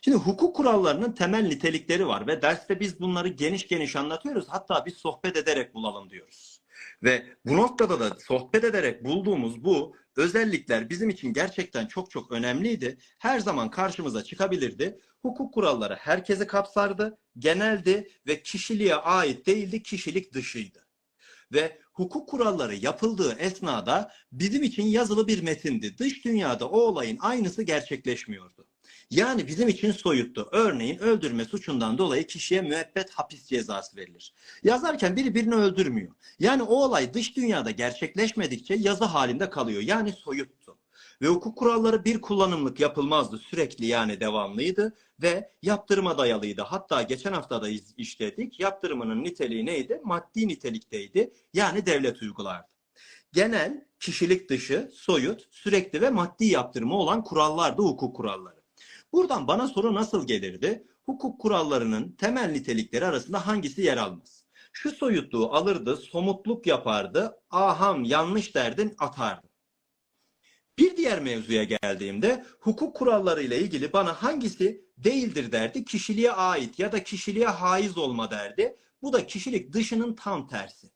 Şimdi hukuk kurallarının temel nitelikleri var ve derste biz bunları geniş geniş anlatıyoruz. Hatta biz sohbet ederek bulalım diyoruz. Ve bu noktada da sohbet ederek bulduğumuz bu özellikler bizim için gerçekten çok çok önemliydi. Her zaman karşımıza çıkabilirdi. Hukuk kuralları herkesi kapsardı, geneldi ve kişiliğe ait değildi, kişilik dışıydı. Ve hukuk kuralları yapıldığı esnada bizim için yazılı bir metindi. Dış dünyada o olayın aynısı gerçekleşmiyordu. Yani bizim için soyuttu. Örneğin öldürme suçundan dolayı kişiye müebbet hapis cezası verilir. Yazarken biri birini öldürmüyor. Yani o olay dış dünyada gerçekleşmedikçe yazı halinde kalıyor. Yani soyuttu. Ve hukuk kuralları bir kullanımlık yapılmazdı. Sürekli yani devamlıydı ve yaptırıma dayalıydı. Hatta geçen hafta da işledik. Yaptırımının niteliği neydi? Maddi nitelikteydi. Yani devlet uygulardı. Genel, kişilik dışı, soyut, sürekli ve maddi yaptırımı olan kurallardı hukuk kuralları. Buradan bana soru nasıl gelirdi? Hukuk kurallarının temel nitelikleri arasında hangisi yer almaz? Şu soyutluğu alırdı, somutluk yapardı, aham yanlış derdin atardı. Bir diğer mevzuya geldiğimde hukuk kuralları ile ilgili bana hangisi değildir derdi, kişiliğe ait ya da kişiliğe haiz olma derdi. Bu da kişilik dışının tam tersi.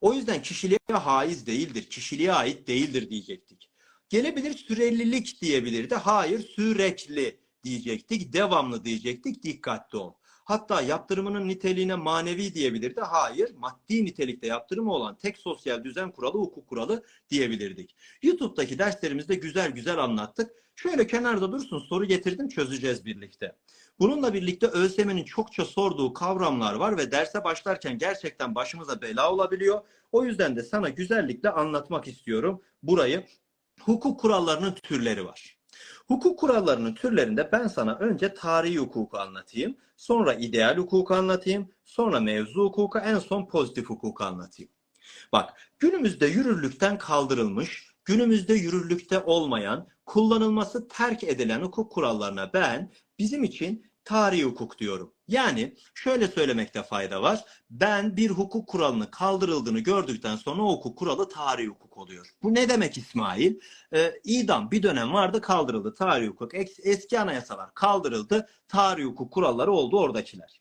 O yüzden kişiliğe haiz değildir, kişiliğe ait değildir diyecektik. Gelebilir sürelilik diyebilirdi. Hayır sürekli diyecektik, devamlı diyecektik, dikkatli ol. Hatta yaptırımının niteliğine manevi diyebilirdi. Hayır, maddi nitelikte yaptırımı olan tek sosyal düzen kuralı hukuk kuralı diyebilirdik. YouTube'daki derslerimizde güzel güzel anlattık. Şöyle kenarda dursun soru getirdim çözeceğiz birlikte. Bununla birlikte ÖSYM'nin çokça sorduğu kavramlar var ve derse başlarken gerçekten başımıza bela olabiliyor. O yüzden de sana güzellikle anlatmak istiyorum burayı. Hukuk kurallarının türleri var. Hukuk kurallarının türlerinde ben sana önce tarihi hukuku anlatayım, sonra ideal hukuku anlatayım, sonra mevzu hukuku, en son pozitif hukuku anlatayım. Bak, günümüzde yürürlükten kaldırılmış, günümüzde yürürlükte olmayan, kullanılması terk edilen hukuk kurallarına ben bizim için tarihi hukuk diyorum. Yani şöyle söylemekte fayda var. Ben bir hukuk kuralını kaldırıldığını gördükten sonra o hukuk kuralı tarihi hukuk oluyor. Bu ne demek İsmail? Ee, idam bir dönem vardı kaldırıldı tarihi hukuk. Es- Eski anayasalar kaldırıldı. Tarihi hukuk kuralları oldu oradakiler.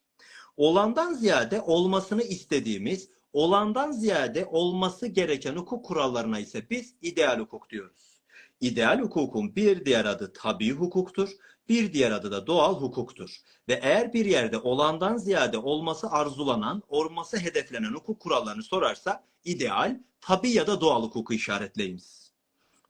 Olandan ziyade olmasını istediğimiz, olandan ziyade olması gereken hukuk kurallarına ise biz ideal hukuk diyoruz. İdeal hukukun bir diğer adı tabii hukuktur. Bir diğer adı da doğal hukuktur. Ve eğer bir yerde olandan ziyade olması arzulanan, olması hedeflenen hukuk kurallarını sorarsa ideal, tabii ya da doğal hukuku işaretleyiniz.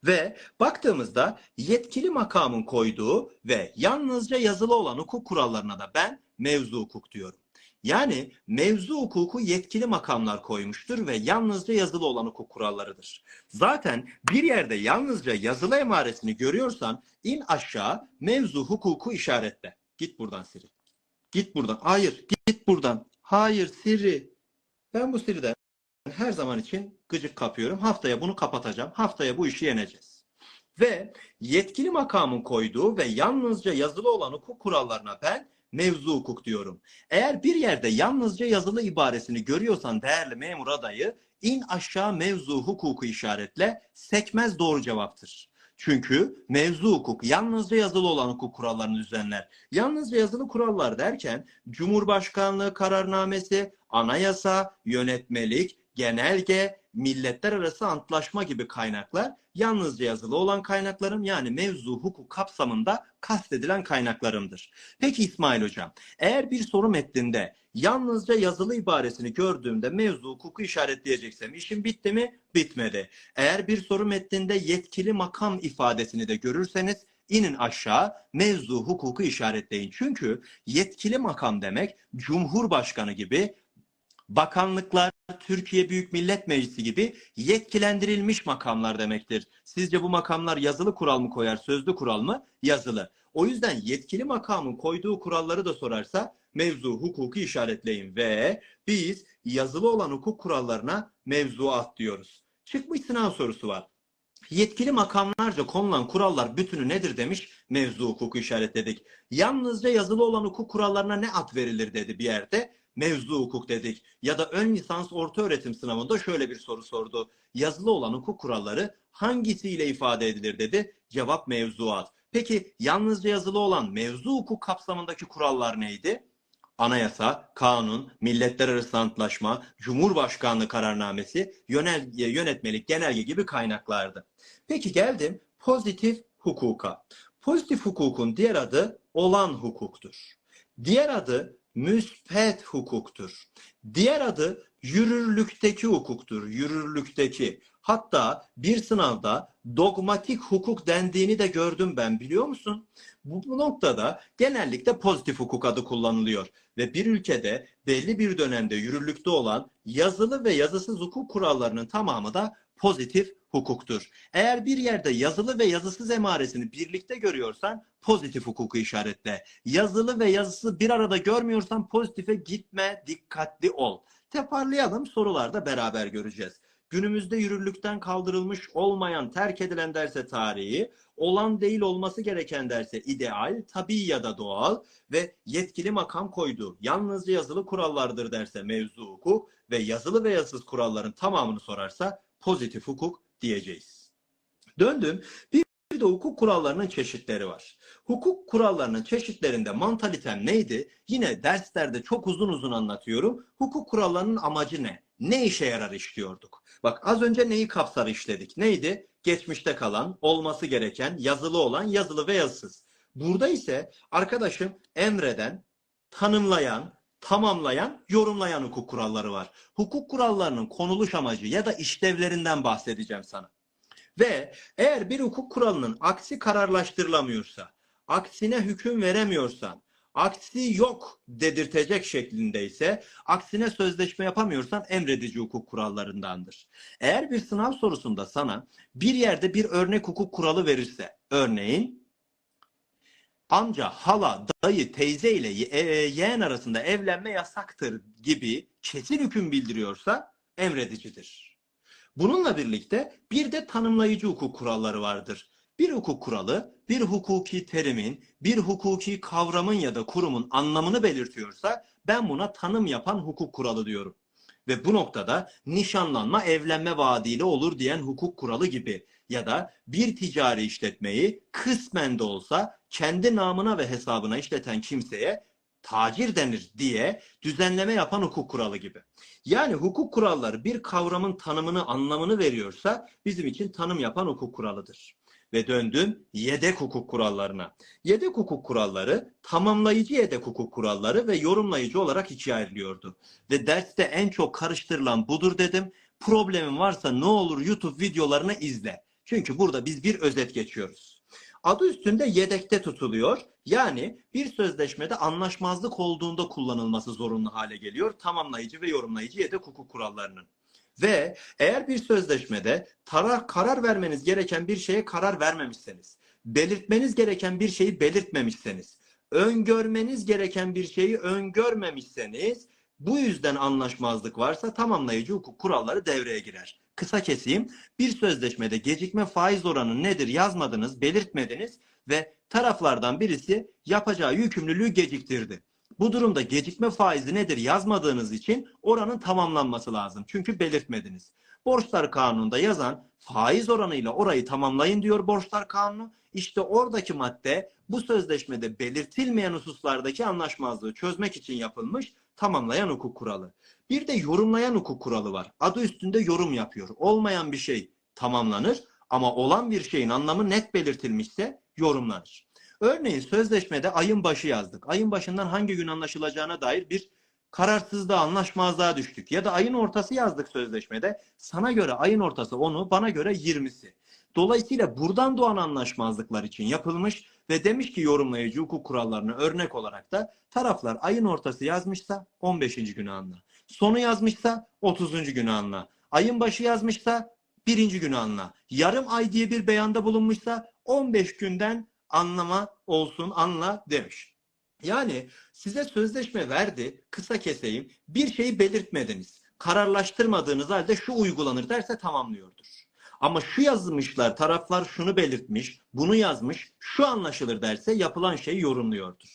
Ve baktığımızda yetkili makamın koyduğu ve yalnızca yazılı olan hukuk kurallarına da ben mevzu hukuk diyorum. Yani mevzu hukuku yetkili makamlar koymuştur ve yalnızca yazılı olan hukuk kurallarıdır. Zaten bir yerde yalnızca yazılı emaresini görüyorsan in aşağı mevzu hukuku işaretle. Git buradan Siri. Git buradan. Hayır git buradan. Hayır Siri. Ben bu Siri'den her zaman için gıcık kapıyorum. Haftaya bunu kapatacağım. Haftaya bu işi yeneceğiz. Ve yetkili makamın koyduğu ve yalnızca yazılı olan hukuk kurallarına ben mevzu hukuk diyorum. Eğer bir yerde yalnızca yazılı ibaresini görüyorsan değerli memur adayı in aşağı mevzu hukuku işaretle sekmez doğru cevaptır. Çünkü mevzu hukuk yalnızca yazılı olan hukuk kurallarını düzenler. Yalnızca yazılı kurallar derken Cumhurbaşkanlığı kararnamesi, anayasa, yönetmelik, genelge, milletler arası antlaşma gibi kaynaklar yalnızca yazılı olan kaynaklarım yani mevzu hukuk kapsamında kastedilen kaynaklarımdır. Peki İsmail Hocam, eğer bir soru metninde yalnızca yazılı ibaresini gördüğümde mevzu hukuku işaretleyeceksem işim bitti mi? Bitmedi. Eğer bir soru metninde yetkili makam ifadesini de görürseniz inin aşağı mevzu hukuku işaretleyin. Çünkü yetkili makam demek Cumhurbaşkanı gibi bakanlıklar, Türkiye Büyük Millet Meclisi gibi yetkilendirilmiş makamlar demektir. Sizce bu makamlar yazılı kural mı koyar, sözlü kural mı? Yazılı. O yüzden yetkili makamın koyduğu kuralları da sorarsa mevzu hukuku işaretleyin ve biz yazılı olan hukuk kurallarına mevzuat diyoruz. Çıkmış sınav sorusu var. Yetkili makamlarca konulan kurallar bütünü nedir demiş, mevzu hukuku işaretledik. Yalnızca yazılı olan hukuk kurallarına ne ad verilir dedi bir yerde, mevzu hukuk dedik. Ya da ön lisans orta öğretim sınavında şöyle bir soru sordu. Yazılı olan hukuk kuralları hangisiyle ifade edilir dedi, cevap mevzuat. Peki yalnızca yazılı olan mevzu hukuk kapsamındaki kurallar neydi? Anayasa, kanun, milletler arası antlaşma, Cumhurbaşkanlığı kararnamesi, yönel, yönetmelik, genelge gibi kaynaklardı. Peki geldim pozitif hukuka. Pozitif hukukun diğer adı olan hukuktur. Diğer adı müspet hukuktur. Diğer adı yürürlükteki hukuktur. Yürürlükteki. Hatta bir sınavda dogmatik hukuk dendiğini de gördüm ben biliyor musun? Bu, noktada genellikle pozitif hukuk adı kullanılıyor ve bir ülkede belli bir dönemde yürürlükte olan yazılı ve yazısız hukuk kurallarının tamamı da pozitif hukuktur. Eğer bir yerde yazılı ve yazısız emaresini birlikte görüyorsan pozitif hukuku işaretle. Yazılı ve yazısı bir arada görmüyorsan pozitife gitme, dikkatli ol. Teparlayalım sorularda beraber göreceğiz. Günümüzde yürürlükten kaldırılmış olmayan, terk edilen derse tarihi, olan değil olması gereken derse ideal, tabii ya da doğal ve yetkili makam koydu. Yalnızca yazılı kurallardır derse mevzu hukuk ve yazılı ve yazısız kuralların tamamını sorarsa pozitif hukuk diyeceğiz. Döndüm. Bir de hukuk kurallarının çeşitleri var. Hukuk kurallarının çeşitlerinde mantalitem neydi? Yine derslerde çok uzun uzun anlatıyorum. Hukuk kurallarının amacı ne? Ne işe yarar işliyorduk? Bak az önce neyi kapsar işledik? Neydi? Geçmişte kalan, olması gereken, yazılı olan, yazılı ve yazısız. Burada ise arkadaşım emreden, tanımlayan, tamamlayan, yorumlayan hukuk kuralları var. Hukuk kurallarının konuluş amacı ya da işlevlerinden bahsedeceğim sana. Ve eğer bir hukuk kuralının aksi kararlaştırılamıyorsa, aksine hüküm veremiyorsan, aksi yok dedirtecek şeklindeyse, aksine sözleşme yapamıyorsan emredici hukuk kurallarındandır. Eğer bir sınav sorusunda sana bir yerde bir örnek hukuk kuralı verirse, örneğin amca, hala, dayı, teyze ile e, yeğen arasında evlenme yasaktır gibi kesin hüküm bildiriyorsa emredicidir. Bununla birlikte bir de tanımlayıcı hukuk kuralları vardır. Bir hukuk kuralı bir hukuki terimin, bir hukuki kavramın ya da kurumun anlamını belirtiyorsa ben buna tanım yapan hukuk kuralı diyorum. Ve bu noktada nişanlanma evlenme vaadiyle olur diyen hukuk kuralı gibi ya da bir ticari işletmeyi kısmen de olsa kendi namına ve hesabına işleten kimseye tacir denir diye düzenleme yapan hukuk kuralı gibi. Yani hukuk kuralları bir kavramın tanımını, anlamını veriyorsa bizim için tanım yapan hukuk kuralıdır. Ve döndüm yedek hukuk kurallarına. Yedek hukuk kuralları tamamlayıcı yedek hukuk kuralları ve yorumlayıcı olarak ikiye ayrılıyordu. Ve derste en çok karıştırılan budur dedim. Problemin varsa ne olur YouTube videolarını izle. Çünkü burada biz bir özet geçiyoruz. Adı üstünde yedekte tutuluyor. Yani bir sözleşmede anlaşmazlık olduğunda kullanılması zorunlu hale geliyor. Tamamlayıcı ve yorumlayıcı yedek hukuk kurallarının. Ve eğer bir sözleşmede tarar, karar vermeniz gereken bir şeye karar vermemişseniz, belirtmeniz gereken bir şeyi belirtmemişseniz, öngörmeniz gereken bir şeyi öngörmemişseniz, bu yüzden anlaşmazlık varsa tamamlayıcı hukuk kuralları devreye girer. Kısa keseyim. Bir sözleşmede gecikme faiz oranı nedir yazmadınız, belirtmediniz ve taraflardan birisi yapacağı yükümlülüğü geciktirdi. Bu durumda gecikme faizi nedir yazmadığınız için oranın tamamlanması lazım. Çünkü belirtmediniz. Borçlar kanununda yazan faiz oranıyla orayı tamamlayın diyor borçlar kanunu. İşte oradaki madde bu sözleşmede belirtilmeyen hususlardaki anlaşmazlığı çözmek için yapılmış tamamlayan hukuk kuralı. Bir de yorumlayan hukuk kuralı var. Adı üstünde yorum yapıyor. Olmayan bir şey tamamlanır ama olan bir şeyin anlamı net belirtilmişse yorumlanır. Örneğin sözleşmede ayın başı yazdık. Ayın başından hangi gün anlaşılacağına dair bir kararsızlığa, anlaşmazlığa düştük. Ya da ayın ortası yazdık sözleşmede. Sana göre ayın ortası onu, bana göre 20'si. Dolayısıyla buradan doğan anlaşmazlıklar için yapılmış ve demiş ki yorumlayıcı hukuk kurallarına örnek olarak da taraflar ayın ortası yazmışsa 15. günü anla. Sonu yazmışsa 30. günü anla. Ayın başı yazmışsa birinci günü anla. Yarım ay diye bir beyanda bulunmuşsa 15 günden anlama olsun anla demiş. Yani size sözleşme verdi, kısa keseyim, bir şeyi belirtmediniz. Kararlaştırmadığınız halde şu uygulanır derse tamamlıyordur. Ama şu yazmışlar, taraflar şunu belirtmiş, bunu yazmış, şu anlaşılır derse yapılan şeyi yorumluyordur.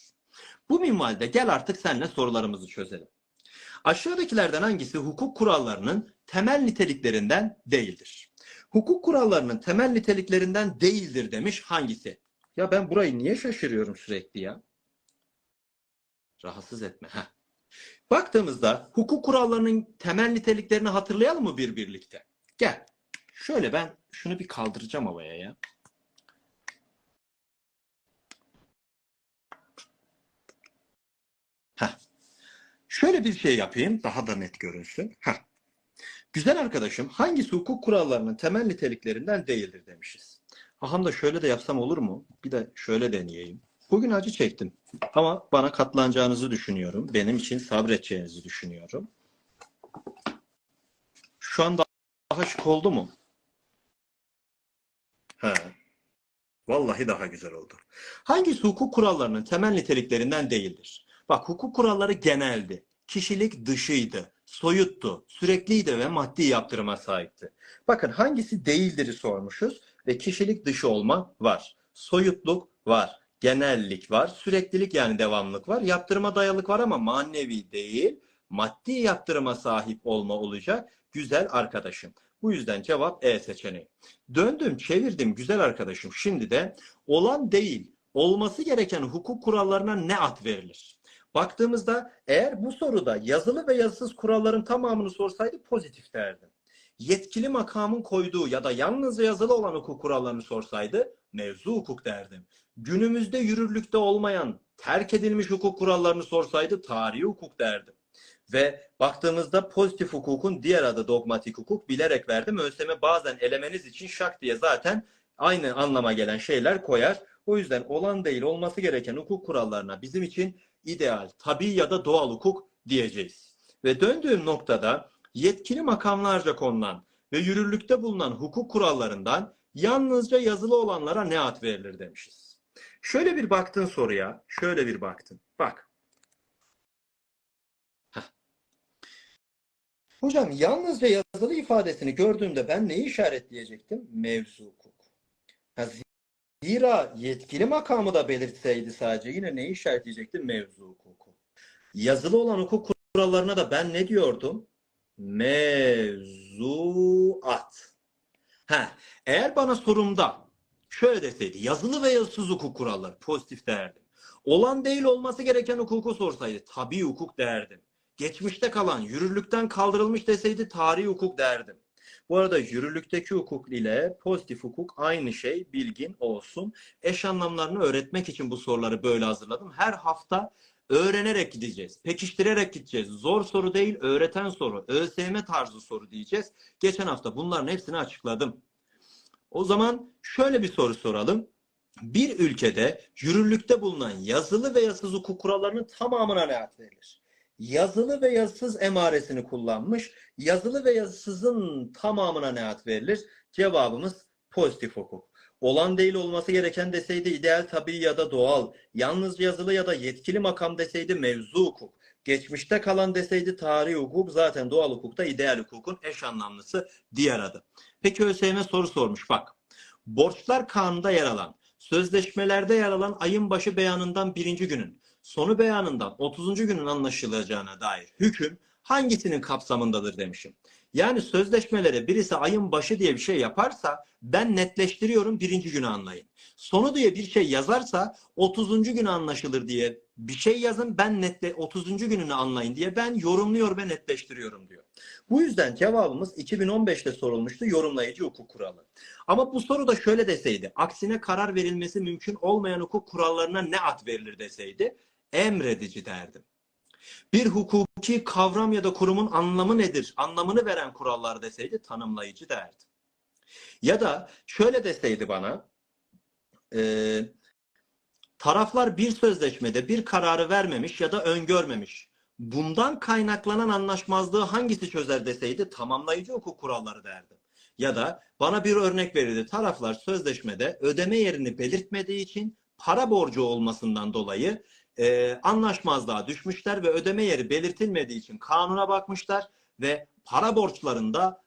Bu minvalde gel artık seninle sorularımızı çözelim. Aşağıdakilerden hangisi hukuk kurallarının temel niteliklerinden değildir? Hukuk kurallarının temel niteliklerinden değildir demiş hangisi? Ya ben burayı niye şaşırıyorum sürekli ya? Rahatsız etme. Heh. Baktığımızda hukuk kurallarının temel niteliklerini hatırlayalım mı bir birlikte? Gel. Şöyle ben şunu bir kaldıracağım havaya ya. Heh. Şöyle bir şey yapayım daha da net görünsün. Heh. Güzel arkadaşım hangisi hukuk kurallarının temel niteliklerinden değildir demişiz. Aham da şöyle de yapsam olur mu? Bir de şöyle deneyeyim. Bugün acı çektim. Ama bana katlanacağınızı düşünüyorum. Benim için sabredeceğinizi düşünüyorum. Şu anda daha şık oldu mu? He. Vallahi daha güzel oldu. Hangisi hukuk kurallarının temel niteliklerinden değildir? Bak hukuk kuralları geneldi. Kişilik dışıydı. Soyuttu. Sürekliydi ve maddi yaptırıma sahipti. Bakın hangisi değildir'i sormuşuz ve kişilik dışı olma var. Soyutluk var. Genellik var. Süreklilik yani devamlık var. Yaptırıma dayalık var ama manevi değil. Maddi yaptırıma sahip olma olacak. Güzel arkadaşım. Bu yüzden cevap E seçeneği. Döndüm, çevirdim güzel arkadaşım. Şimdi de olan değil, olması gereken hukuk kurallarına ne ad verilir? Baktığımızda eğer bu soruda yazılı ve yazısız kuralların tamamını sorsaydı pozitif derdim. Yetkili makamın koyduğu ya da yalnızca yazılı olan hukuk kurallarını sorsaydı mevzu hukuk derdim. Günümüzde yürürlükte olmayan terk edilmiş hukuk kurallarını sorsaydı tarihi hukuk derdim. Ve baktığımızda pozitif hukukun diğer adı dogmatik hukuk bilerek verdim. ÖSYM bazen elemeniz için şak diye zaten aynı anlama gelen şeyler koyar. O yüzden olan değil olması gereken hukuk kurallarına bizim için ideal, tabi ya da doğal hukuk diyeceğiz. Ve döndüğüm noktada yetkili makamlarca konulan ve yürürlükte bulunan hukuk kurallarından yalnızca yazılı olanlara ne ad verilir demişiz. Şöyle bir baktın soruya, şöyle bir baktın. Bak. Hocam yalnızca yazılı ifadesini gördüğümde ben neyi işaretleyecektim? Mevzu hukuk. Zira yetkili makamı da belirtseydi sadece yine neyi işaretleyecektim? Mevzu hukuku. Yazılı olan hukuk kurallarına da ben ne diyordum? Mevzuat. Ha, eğer bana sorumda şöyle deseydi yazılı ve yazısız hukuk kuralları pozitif derdim. Olan değil olması gereken hukuku sorsaydı tabi hukuk derdim geçmişte kalan, yürürlükten kaldırılmış deseydi tarihi hukuk derdim. Bu arada yürürlükteki hukuk ile pozitif hukuk aynı şey bilgin olsun. Eş anlamlarını öğretmek için bu soruları böyle hazırladım. Her hafta öğrenerek gideceğiz. Pekiştirerek gideceğiz. Zor soru değil, öğreten soru. ÖSYM tarzı soru diyeceğiz. Geçen hafta bunların hepsini açıkladım. O zaman şöyle bir soru soralım. Bir ülkede yürürlükte bulunan yazılı ve yazısız hukuk kurallarının tamamına ne ad verilir? Yazılı ve yazısız emaresini kullanmış. Yazılı ve yazısızın tamamına ne ad verilir? Cevabımız pozitif hukuk. Olan değil olması gereken deseydi ideal tabii ya da doğal. Yalnız yazılı ya da yetkili makam deseydi mevzu hukuk. Geçmişte kalan deseydi tarihi hukuk zaten doğal hukukta ideal hukukun eş anlamlısı diğer adı. Peki ÖSYM soru sormuş bak. Borçlar kanunda yer alan, sözleşmelerde yer alan ayın başı beyanından birinci günün sonu beyanından 30. günün anlaşılacağına dair hüküm hangisinin kapsamındadır demişim. Yani sözleşmelere birisi ayın başı diye bir şey yaparsa ben netleştiriyorum birinci günü anlayın. Sonu diye bir şey yazarsa 30. günü anlaşılır diye bir şey yazın ben netle 30. gününü anlayın diye ben yorumluyor ve netleştiriyorum diyor. Bu yüzden cevabımız 2015'te sorulmuştu yorumlayıcı hukuk kuralı. Ama bu soru da şöyle deseydi aksine karar verilmesi mümkün olmayan hukuk kurallarına ne ad verilir deseydi emredici derdim. Bir hukuki kavram ya da kurumun anlamı nedir? Anlamını veren kurallar deseydi tanımlayıcı derdim. Ya da şöyle deseydi bana e, taraflar bir sözleşmede bir kararı vermemiş ya da öngörmemiş. Bundan kaynaklanan anlaşmazlığı hangisi çözer deseydi tamamlayıcı hukuk kuralları derdim. Ya da bana bir örnek verirdi. Taraflar sözleşmede ödeme yerini belirtmediği için para borcu olmasından dolayı e, anlaşmazlığa düşmüşler ve ödeme yeri belirtilmediği için kanuna bakmışlar ve para borçlarında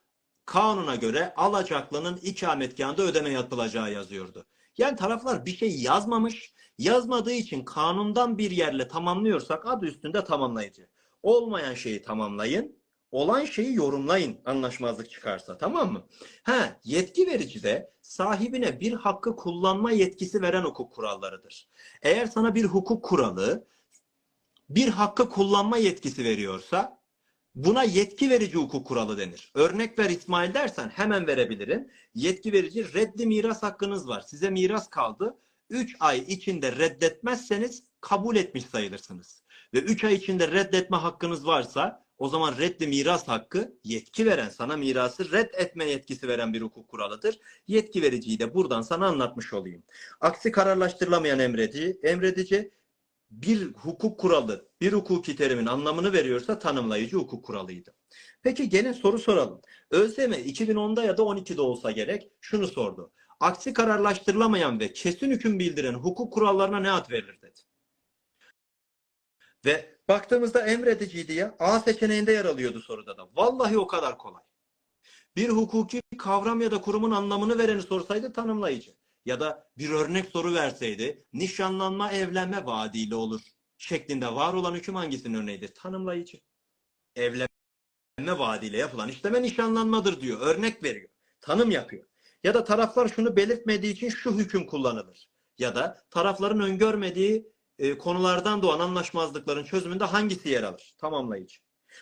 kanuna göre alacaklının ikametgahında ödeme yapılacağı yazıyordu. Yani taraflar bir şey yazmamış, yazmadığı için kanundan bir yerle tamamlıyorsak adı üstünde tamamlayıcı. Olmayan şeyi tamamlayın, olan şeyi yorumlayın anlaşmazlık çıkarsa tamam mı? Ha, yetki verici de sahibine bir hakkı kullanma yetkisi veren hukuk kurallarıdır. Eğer sana bir hukuk kuralı bir hakkı kullanma yetkisi veriyorsa buna yetki verici hukuk kuralı denir. Örnek ver İsmail dersen hemen verebilirim. Yetki verici reddi miras hakkınız var. Size miras kaldı. 3 ay içinde reddetmezseniz kabul etmiş sayılırsınız. Ve 3 ay içinde reddetme hakkınız varsa o zaman reddi miras hakkı yetki veren, sana mirası red etme yetkisi veren bir hukuk kuralıdır. Yetki vericiyi de buradan sana anlatmış olayım. Aksi kararlaştırılamayan emredici, emredici bir hukuk kuralı, bir hukuki terimin anlamını veriyorsa tanımlayıcı hukuk kuralıydı. Peki gelin soru soralım. ÖSYM 2010'da ya da 12'de olsa gerek şunu sordu. Aksi kararlaştırılamayan ve kesin hüküm bildiren hukuk kurallarına ne ad verilir dedi. Ve baktığımızda emredici diye A seçeneğinde yer alıyordu soruda da. Vallahi o kadar kolay. Bir hukuki kavram ya da kurumun anlamını vereni sorsaydı tanımlayıcı. Ya da bir örnek soru verseydi nişanlanma evlenme vaadiyle olur şeklinde var olan hüküm hangisinin örneğidir? Tanımlayıcı. Evlenme vaadiyle yapılan işleme nişanlanmadır diyor. Örnek veriyor. Tanım yapıyor. Ya da taraflar şunu belirtmediği için şu hüküm kullanılır. Ya da tarafların öngörmediği e, konulardan doğan anlaşmazlıkların çözümünde hangisi yer alır? Tamamlayıcı.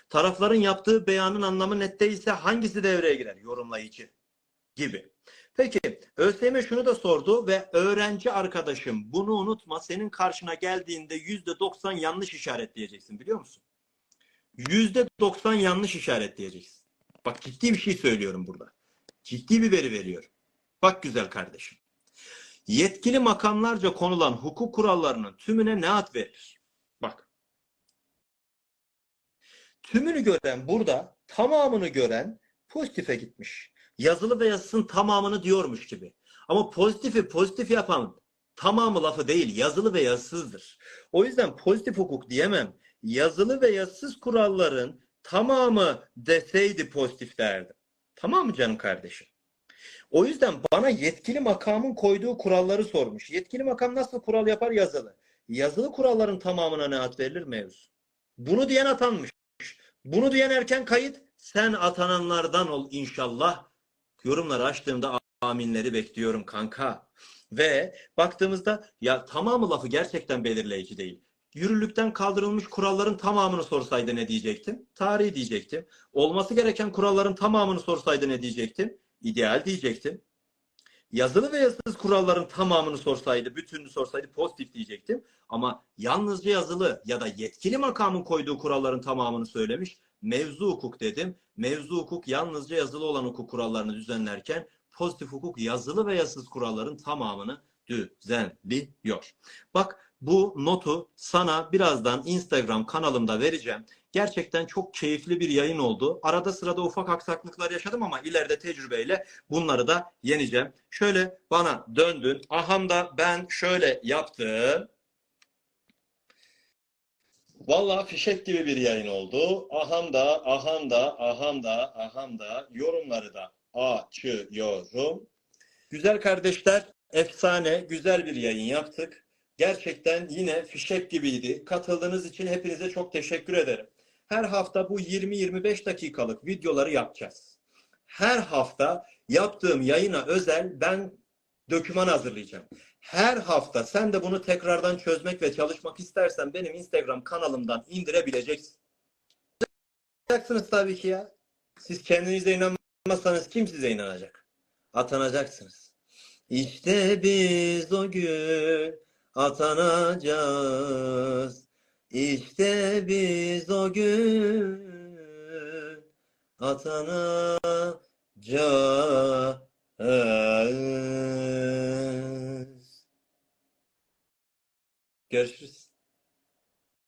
Tarafların yaptığı beyanın anlamı net değilse hangisi devreye girer? Yorumlayıcı gibi. Peki ÖSYM şunu da sordu ve öğrenci arkadaşım bunu unutma senin karşına geldiğinde yüzde doksan yanlış işaretleyeceksin biliyor musun? Yüzde doksan yanlış işaretleyeceksin. Bak ciddi bir şey söylüyorum burada. Ciddi bir veri veriyorum. Bak güzel kardeşim. Yetkili makamlarca konulan hukuk kurallarının tümüne ne ad verir? Bak. Tümünü gören burada tamamını gören pozitife gitmiş. Yazılı ve yazısının tamamını diyormuş gibi. Ama pozitifi pozitif yapan tamamı lafı değil yazılı ve yazısızdır. O yüzden pozitif hukuk diyemem. Yazılı ve yazısız kuralların tamamı deseydi pozitif derdim. Tamam mı canım kardeşim? O yüzden bana yetkili makamın koyduğu kuralları sormuş. Yetkili makam nasıl kural yapar yazılı? Yazılı kuralların tamamına ne ad verilir mevzu? Bunu diyen atanmış. Bunu diyen erken kayıt sen atananlardan ol inşallah. Yorumları açtığımda aminleri bekliyorum kanka. Ve baktığımızda ya tamamı lafı gerçekten belirleyici değil. Yürürlükten kaldırılmış kuralların tamamını sorsaydı ne diyecektim? Tarihi diyecektim. Olması gereken kuralların tamamını sorsaydı ne diyecektim? İdeal diyecektim. Yazılı ve yazısız kuralların tamamını sorsaydı, bütününü sorsaydı pozitif diyecektim. Ama yalnızca yazılı ya da yetkili makamın koyduğu kuralların tamamını söylemiş. Mevzu hukuk dedim. Mevzu hukuk yalnızca yazılı olan hukuk kurallarını düzenlerken pozitif hukuk yazılı ve yazısız kuralların tamamını düzenliyor. Bak bu notu sana birazdan Instagram kanalımda vereceğim. Gerçekten çok keyifli bir yayın oldu. Arada sırada ufak aksaklıklar yaşadım ama ileride tecrübeyle bunları da yeneceğim. Şöyle bana döndün. Aham da ben şöyle yaptım. Vallahi fişek gibi bir yayın oldu. Aham da, aham da, aham da, aham da yorumları da açıyorum. Güzel kardeşler, efsane, güzel bir yayın yaptık. Gerçekten yine fişek gibiydi. Katıldığınız için hepinize çok teşekkür ederim. Her hafta bu 20-25 dakikalık videoları yapacağız. Her hafta yaptığım yayına özel ben döküman hazırlayacağım. Her hafta sen de bunu tekrardan çözmek ve çalışmak istersen benim Instagram kanalımdan indirebileceksin. Atanacaksınız tabii ki ya. Siz kendinize inanmazsanız kim size inanacak? Atanacaksınız. İşte biz o gün atanacağız. İşte biz o gün atanacağız. Görüşürüz.